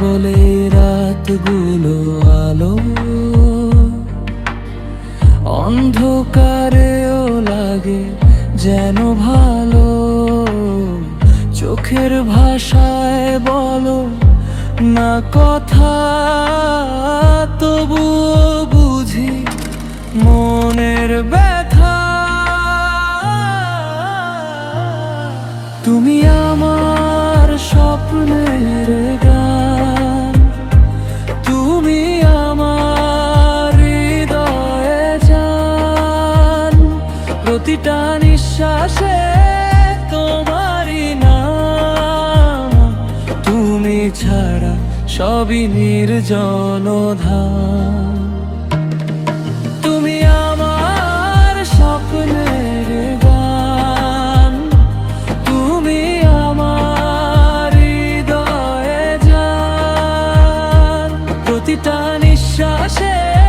বলে রাতগুলো আলো। অন্ধকারেও লাগে যেন ভালো। চোখের ভাষায় বলো না কথা তবু বুঝি মনের ব্যথা। তুমি আমার প্রতিটা নিঃশ্বাসে তোমারই নাম। তুমি ছাড়া সবই নির্জনধাম তুমি আমার স্বপ্নের গান। তুমি আমার হৃদয়ে যান। প্রতিটা নিঃশ্বাসে